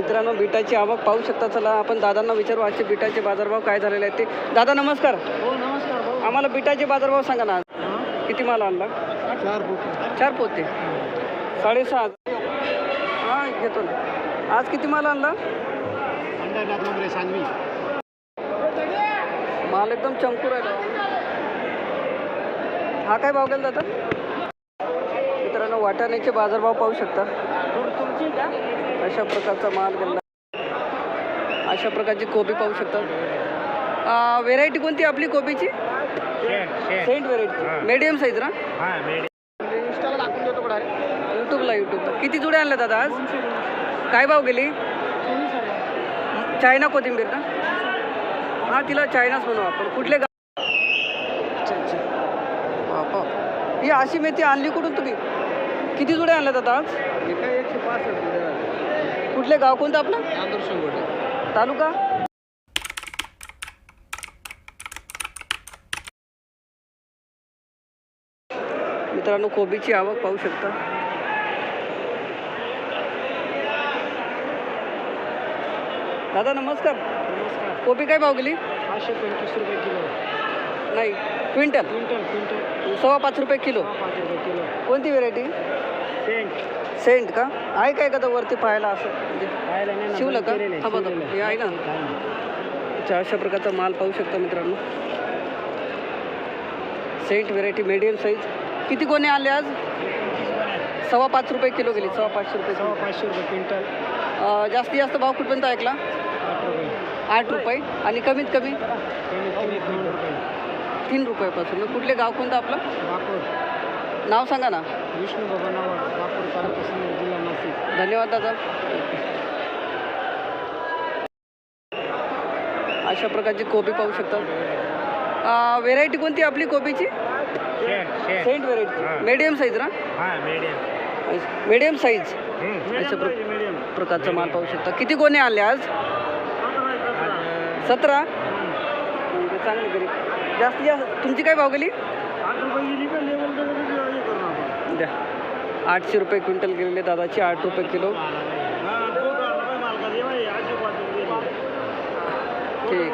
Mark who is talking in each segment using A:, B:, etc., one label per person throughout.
A: मित्रांनो बिटाची आवक पाहू शकता चला आपण दादांना विचारू आजचे बिटाचे बाजारभाव काय झालेले आहेत ते. दादा नमस्कार.
B: हो नमस्कार
A: आम्हाला बिटाचे बाजारभाव सांगा ना किती माल आणला?
B: चार फूट
A: चार पोते. साडेसहा. हां घेतो ना. आज किती माल आणला?
B: सांगवी.
A: माल एकदम चमकू राहिला. हा काय भाव गेला दादा? मित्रांनो वाटाण्याचे बाजारभाव पाहू शकता. अशा प्रकारचा माल गेला अशा प्रकारची कोबी पाहू शकता. व्हेरायटी कोणती आपली कोबीची? सेंट व्हेरायटी मीडियम साईज ना?
B: इंस्टाला टाकून देतो कडे
A: यूट्यूबला यूट्यूबला किती जुडे आणले दादा आज? काय भाव गेली? चायना कोथिंबीर ना हां तिला चायनाच म्हणू आपण. कुठले गाव अच्छा अच्छा. बापा. ही अशी मेथी आणली कुठून तुम्ही? किती जुडे आणले दादा आज
B: काय एकशे पासष्ट
A: कुठले गाव कोणतं आपलं?
B: शिंगोटे.
A: तालुका? मित्रांनो कोबीची आवक पाहू शकता. दादा नमस्कार.
B: नमस्कार.
A: कोबी काय भाव गेली?
B: पाचशे पंचवीस रुपये किलो.
A: नाही. क्विंटल?
B: Quintal quintal.
A: सव्वा पाच रुपये किलो.
B: पाच रुपये किलो.
A: कोणती व्हेरायटी
B: सेंट.
A: सेंट का? आहे काय का तर वरती पाहायला असं? म्हणजे
B: खायला नाही ना,
A: शिवलं का?
B: केलेलं आहे,
A: थांबा,
B: शिवलेलं.
A: थांबा. हे आहे ना?
B: काय नाही.
A: अच्छा अशा प्रकारचा माल पाहू शकता मित्रांनो. सेंट व्हेरायटी मीडियम साईज किती कोणे आले आज? सव्वा पाच रुपये किलो गेली सव्वा पाचशे रुपये
B: सव्वा पाचशे रुपये क्विंटल.
A: अं, जास्तीत जास्त भाव कुठपर्यंत ऐकला?
B: आठ रुपये.
A: आठ रुपये. आणि कमीत कमी?
B: कमीत कमी दोन रुपये.
A: तीन रुपयापासून. कुठले गाव कोणतं आपलं?
B: वापूर
A: नाव सांगा ना.
B: विष्णू बाबा नावाड वापूर तालुका सिन्नर जिल्हा नाशिक.
A: धन्यवाद दादा. अशा प्रकारची कोबी पाहू शकता. व्हेरायटी कोणती आपली कोबीची? सेंट व्हेरायटी मीडियम साईज ना?
B: हां मीडियम
A: मीडियम साईज अशा प्र प्रकारचा माल पाहू शकता. किती गोणे आले आज सतरा? चांगली गरीब जास्तीत जास्त तुमची काय भाव गेली? द्या. आठशे रुपये क्विंटल गेलेले दादाची आठ रुपये किलो. ठीक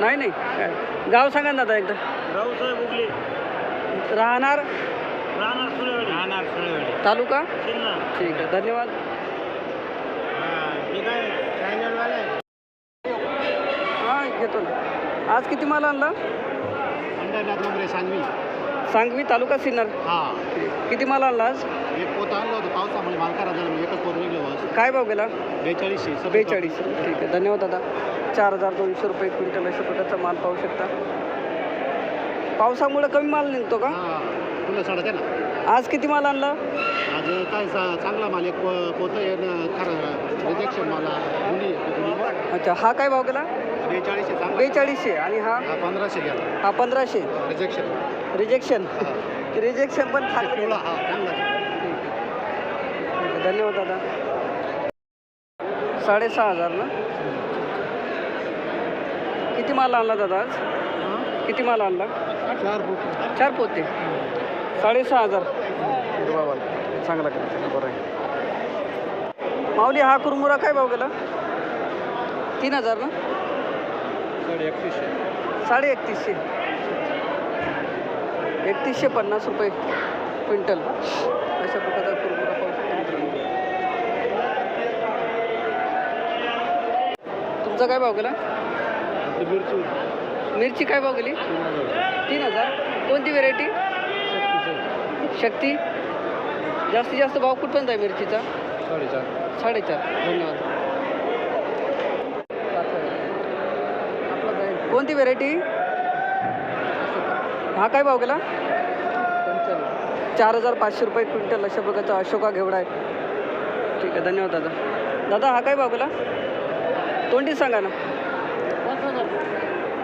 A: नाही नाही. काय? गाव सांगा ना दादा एकदा.
B: रावसाहेब उगले
A: राहणार
B: राहणार?
A: तालुका? ठीक आहे. धन्यवाद.
B: हां
A: घेतो ना. आज किती माल आणला?
B: अंडरनाथ नंबर सांगवी.
A: सांगवी तालुका सिन्नर.
B: हा.
A: किती माल आणला आज?
B: एक पोत आणलं होतं पावसामुळे माल खराब झाला एकच पोत निघलो
A: काय भाव गेला?
B: बेचाळीसशे
A: बेचाळीस. ठीक आहे धन्यवाद दादा. चार हजार दोनशे रुपये क्विंटल अशा प्रकारचा माल पाहू शकता. पावसामुळे कमी माल निघतो का?
B: तुला साडा ना.
A: आज किती माल आणला?
B: आज काय चांगला माल एक पोतं रिजेक्शन मला मुली
A: अच्छा हा काय भाव गेला?
B: बेचाळीसशे चांगला
A: बेचाळीसशे. आणि हा?
B: हा पंधराशे घ्या.
A: हा पंधराशे.
B: रिजेक्शन
A: रिजेक्शन रिजेक्शन पण.
B: हा चांगला.
A: आहे धन्यवाद दादा. साडेसहा हजार ना? किती माल आणला दादा आज? किती माल आणला?
B: चार फूट
A: चार पोते. साडेसहा हजार. चांगला बरं आहे. माऊली हा कुरमुरा काय भाव गेला? तीन हजार ना?
B: साडे एकतीसशे.
A: साडे एकतीसशे. एकतीसशे पन्नास रुपये क्विंटल. अशा प्रकारचा मित्रांनो. तुमचा काय भाव गेला?
B: मिरची.
A: मिरची काय भाव गेली? तीन हजार. कोणती व्हेरायटी शक्ती. जास्तीत जास्त भाव कुठपर्यंत आहे मिरचीचा?
B: साडेचार.
A: साडेचार. धन्यवाद. कोणती व्हेरायटी हा काय भाव गेला? चार हजार पाचशे रुपये क्विंटल अशा प्रकारचा अशोका घेवडा आहे. ठीक आहे धन्यवाद दादा. दादा हा काय भाव गेला? तोंडी सांगा ना.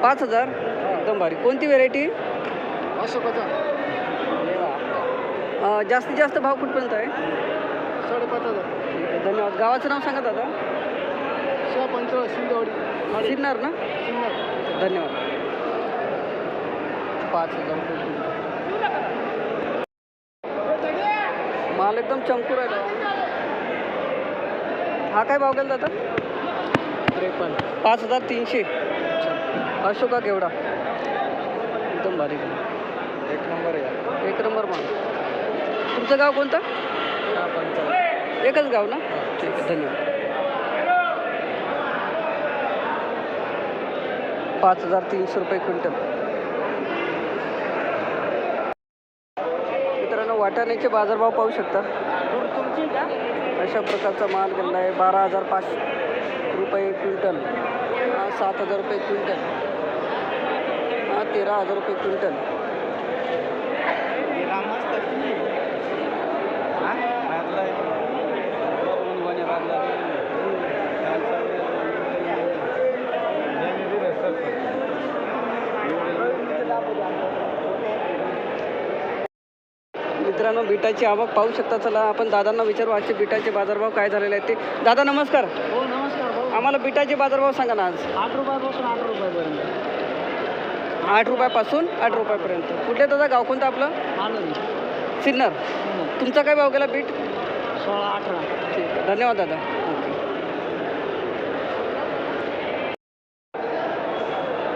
A: पाच हजार. एकदम भारी. कोणती व्हेरायटी
B: अशोकाचा.
A: जास्तीत जास्त भाव कुठपर्यंत आहे?
B: साडेपाच हजार.
A: ठीक आहे धन्यवाद. गावाचं नाव सांगा दादा.
B: शिंदेवाडी.
A: सिन्नर ना? धन्यवाद. पाच हजार रुपये. माल एकदम चमकू राहिला. हा काय भाव गेला दादा
B: त्रेपन्न.
A: पाच हजार तीनशे. अशोका केवढा? एकदम भारी
B: एक नंबर आहे
A: एक नंबर माल. तुमचं गाव कोणतं? एकच गाव ना? ठीक आहे. धन्यवाद. पाच हजार तीनशे रुपये क्विंटल. मित्रांनो वाटाण्याचे बाजारभाव पाहू शकता. अशा प्रकारचा माल गेला आहे. बारा हजार पाचशे रुपये क्विंटल. हा सात हजार रुपये क्विंटल. हा तेरा हजार रुपये क्विंटल. मित्रांनो बिटाची आवक पाहू शकता चला. आपण दादांना विचारू आजचे बिटाचे बाजारभाव काय झालेले आहेत ते. दादा नमस्कार.
B: हो नमस्कार
A: आम्हाला बिटाचे बाजारभाव सांगा ना आज.
B: आठ रुपयापासून आठ रुपयापर्यंत.
A: आठ रुपयापासून आठ रुपयापर्यंत. कुठले दादा गाव कोणतं आपलं? सिन्नर. तुमचा काय भाव गेला बीट?
B: सोळा अठरा.
A: ठीक आहे. धन्यवाद दादा ओके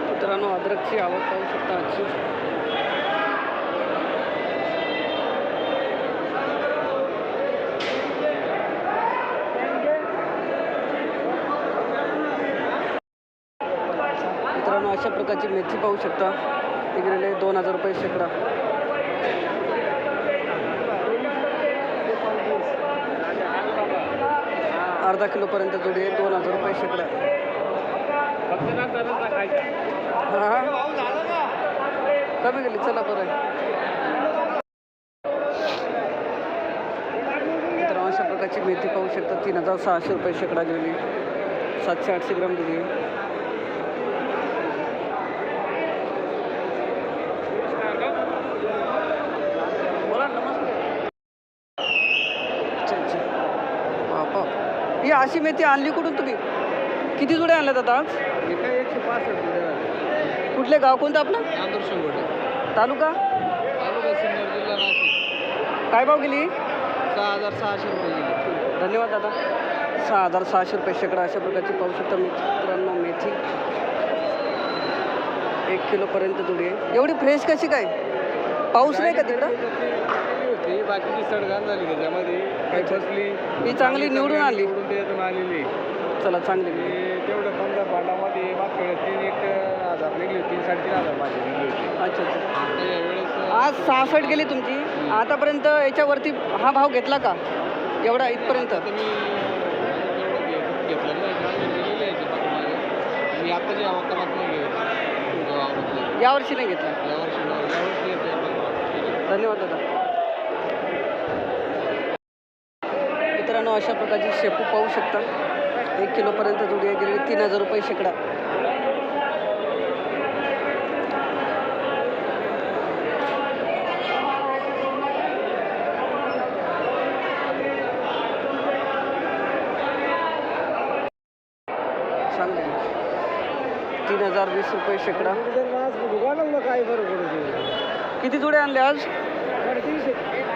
A: मित्रांनो अद्रकची आवक पाहू शकता आजची. मित्रांनो अशा प्रकारची मेथी पाहू शकता. तिकडे दोन हजार रुपये शेकडा. अर्धा किलोपर्यंत जोडी आहे दोन हजार रुपये शेकडा. कमी गेली चला बरं. तर अशा प्रकारची मेथी पाहू शकता. तीन हजार सहाशे रुपये शेकडा गेली सातशे आठशे ग्राम दिली. अच्छा अच्छा. ही अशी मेथी आणली कुठून तुम्ही? किती जुड्या आणल्यात आता आज?
B: एकशे पासष्ट
A: कुठले गाव कोणतं आपलं?
B: नांदूर शिंगोटे
A: तालुका?
B: तालुका सिन्नर जिल्हा नाशिक.
A: काय भाव गेली?
B: सहा हजार सहाशे रुपये गेले.
A: धन्यवाद दादा. सहा हजार सहाशे रुपये शेकडा अशा प्रकारची पाहू शकता मित्रांनो मेथी. एक किलोपर्यंत जुडी आहे. एवढी फ्रेश कशी काय? पाऊस नाही का तिकडं?
B: होती. बाकीची सडगाण झाली त्याच्यामध्ये. काही बसली.
A: ही चांगली निवडून आली.
B: निवडून आलेली
A: चला चांगली
B: तेवढं पंधरा भांडामध्ये मागच्या वेळेस तीन एक हजार निघली होती साडेतीन हजार माझी निघली होती.
A: अच्छा अच्छा.
B: यावेळेस
A: आज सहासष्ट गेली तुमची. आतापर्यंत याच्यावरती हा भाव घेतला का? एवढा इथपर्यंत.
B: आता मी एवढं घे- घेतलं नाही. माझी गेलेली आहे ती पाठीमागे. मी आता जे अवकाशात नाही घेत वावरातलं.
A: यावर्षी नाही घेतला.
B: यावर्षी यावर्षी येते आपण.
A: धन्यवाद दादा. मित्रांनो अशा प्रकारची शेपू पाहू शकता. एक किलोपर्यंत जुडी आहे गेली तीन हजार रुपये शेकडा. तीन हजार वीस रुपये शेकडा.
B: काय पडतो
A: किती जुडे आणले आज?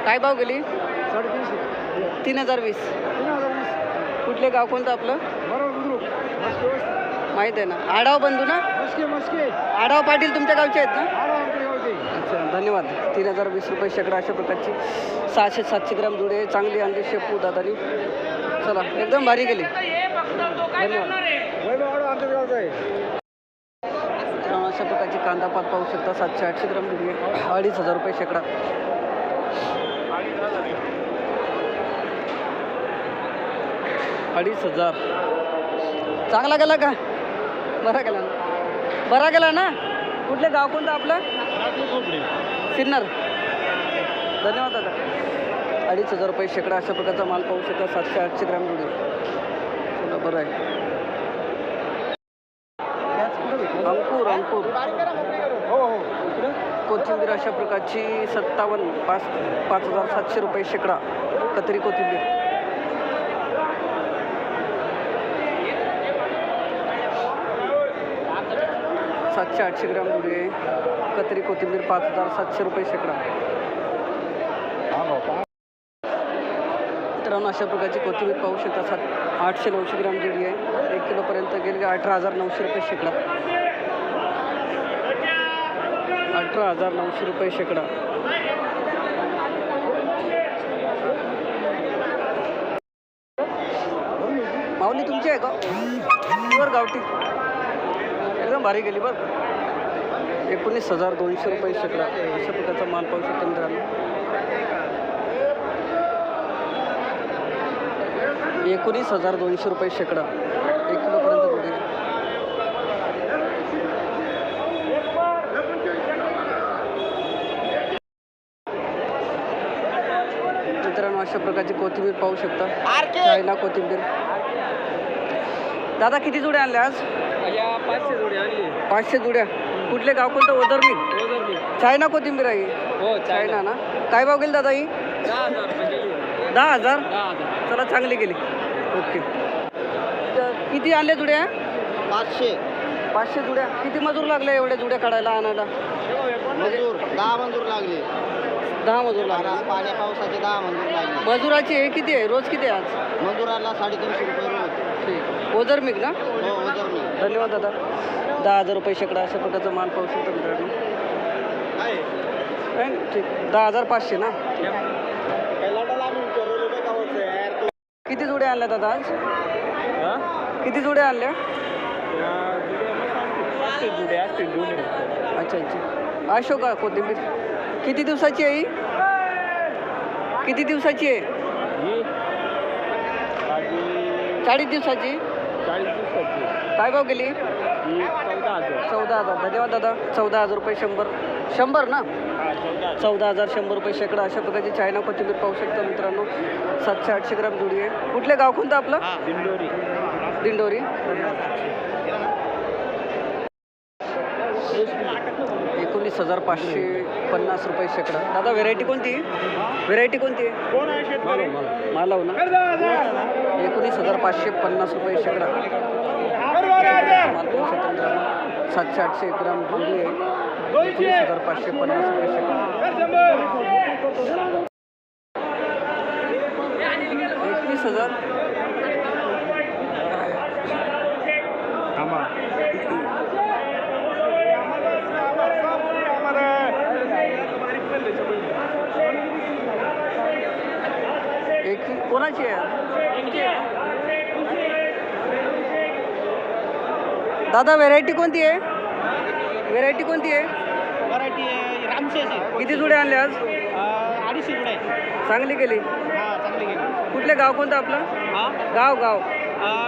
A: काय भाव गेली? तीन हजार वीस. कुठले गाव कोणतं आपलं? माहीत आहे ना. आडाव बंधू ना?
B: मस्के मस्के.
A: आडाव पाटील तुमच्या गावचे आहेत ना? अच्छा धन्यवाद. तीन हजार वीस रुपये शेकडा अशा प्रकारची सहाशे सातशे ग्राम जुडे चांगली आणली शेपू दादानी चला एकदम भारी गेली धन्यवाद. अशा प्रकारची कांदा पात पाहू शकता सातशे आठशे ग्राम जुडी अडीच हजार रुपये शेकडा. अडीच हजार. चांगला गेला का? बरा गेला ना. बरा गेला ना? कुठले गाव कोणतं आपलं? सिन्नर. धन्यवाद दादा. अडीच हजार रुपये शेकडा अशा प्रकारचा माल पाहू शकता सातशे आठशे ग्रॅम जोडी. चला बरं आहे. अंकुर अंकुर.
B: हो
A: कोथिंबीर अशा प्रकारची सत्तावन्न पाच पाच हजार सातशे रुपये शेकडा. कतरी कोथिंबीर. सातशे आठशे ग्राम जुडी आहे. कत्री कोथिंबीर पाच हजार सातशे रुपये शेकडा. मित्रांनो अशा प्रकारची कोथिंबीर पाहू शकता. सात आठशे नऊशे ग्राम जुडी आहे. एक किलोपर्यंत गेली अठरा हजार नऊशे रुपये शेकडा. अठरा हजार नऊशे रुपये शेकडा. माऊली तुमची आहे का? गावठी. एकदम भारी गेली बरं एकोणीस हजार दोनशे रुपये शेकडा. अशा प्रकारचा माल पाहू शकतो मित्रांनो. एकोणीस हजार दोनशे रुपये शेकडा. एक किलोपर्यंत कुठे मित्रांनो अशा प्रकारची कोथिंबीर पाहू शकता. चायना कोथिंबीर. दादा किती जुड्या आणल्या आज?
B: पाचशे जोडी आणली.
A: पाचशे जुड्या. कुठले गाव कोणतं? ओदरमी चायना कोथिंबीर आहे. ही.
B: हो
A: चायना ना? काय भाव गेली दादा ही?
B: दहा हजार रुपये गेली.
A: दहा हजार?
B: दहा हजार.
A: चला चांगली गेली. ओके. तर किती आणल्या जुड्या?
B: पाचशे.
A: पाचशे जुड्या. किती मजूर लागले एवढ्या जुड्या काढायला आणायला?
B: मंजूर दहा मंजूर लागले.
A: दहा मजूर लागले.
B: पाण्या पावसाचे दहा मंजूर लागले.
A: मजुराची हे किती आहे? रोज किती आहे आज?
B: मंजुराला साडेतीनशे रुपये.
A: ओझर मिग ना?
B: हो
A: धन्यवाद दादा. दहा हजार रुपये शेकडा अशा प्रकारचा माल पाहू शकतो मित्रांनो. ठीक. दहा हजार पाचशे ना? किती जुड्या आणल्या दादा आज? किती जुड्या आणल्या? अच्छा अच्छा. अशोका कोथिंबीर. किती दिवसाची आहे किती दिवसाची आहे? चाळीस दिवसाची? काय भाव गेली? चौदा हजार. धन्यवाद दादा. चौदा हजार रुपये शंभर. शंभर ना? चौदा हजार शंभर रुपये शेकडा. अशा प्रकारची चायना कोथिंबीर पाहू शकता मित्रांनो. सातशे आठशे ग्राम जुडी आहे. कुठले गाव कोणतं आपलं? दिंडोरी. एकोणीस हजार पाचशे पन्नास रुपये शेकडा. दादा व्हेरायटी कोणती? व्हेरायटी कोणती आहे? मालव ना? एकोणीस हजार पाचशे पन्नास रुपये शेकडा. माल सातशे आठशे ग्राम जुडी आहे. एकोणीस हजार पाचशे पन्नास रुपये एकवीस हजार. एक कोणाची आहे? दादा व्हेरायटी कोणती आहे? व्हेरायटी कोणती आहे? किती जुडे आणले आज?
B: अडीचशे जुडे
A: चांगली गेली
B: हा चांगली गेली
A: कुठले गाव कोणतं आपलं? गाव गाव.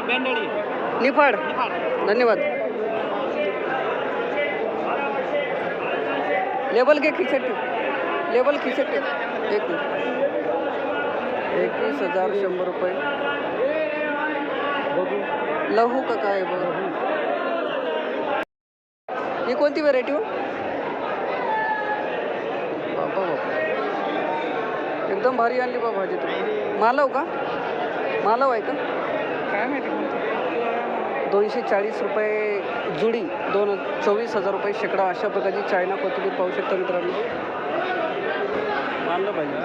B: बेंडळी
A: निफाड. धन्यवाद. लेबल घे खिचट लेबल खिचट एक एकवीस हजार शंभर रुपये. लहू का काय बघ ही कोणती व्हेरायटी हो? बापा एकदम भारी आणली बा भाजी तुम्ही मालव का? मालव आहे का?
B: काय माहिती
A: दोनशे चाळीस रुपये जुडी दोन चोवीस हजार रुपये शेकडा अशा प्रकारची चायना कोथिंबीर पाहू शकता मित्रांनो. मानलं पाहिजे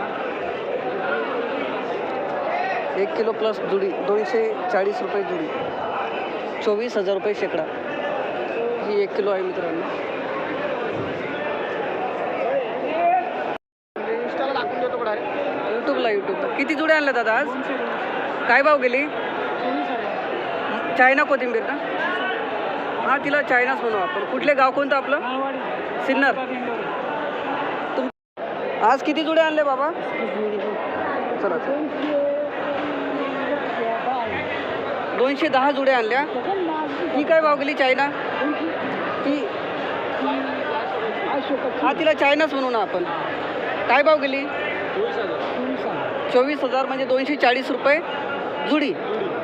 A: एक किलो प्लस जुडी दोनशे चाळीस रुपये जुडी. चोवीस हजार रुपये शेकडा. ही एक किलो आहे मित्रांनो. यूट्यूबला यूट्यूबला किती जुड्या आणल्या दादा आज? काय भाव गेली? चायना कोथिंबीर का? हां तिला चायनाच म्हणू आपण. कुठले गाव कोणतं आपलं? सिन्नर. तुम आज किती जुड्या आणले बाबा? चला. दोनशे दहा जुड्या आणल्या. ही काय भाव गेली चायना? हा तिला चायनाच म्हणू ना आपण. काय भाव गेली? चोवीस हजार म्हणजे दोनशे चाळीस रुपये. जुडी.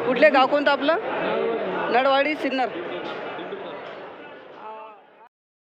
A: कुठले गाव कोणतं आपलं? नडवाडी सिन्नर.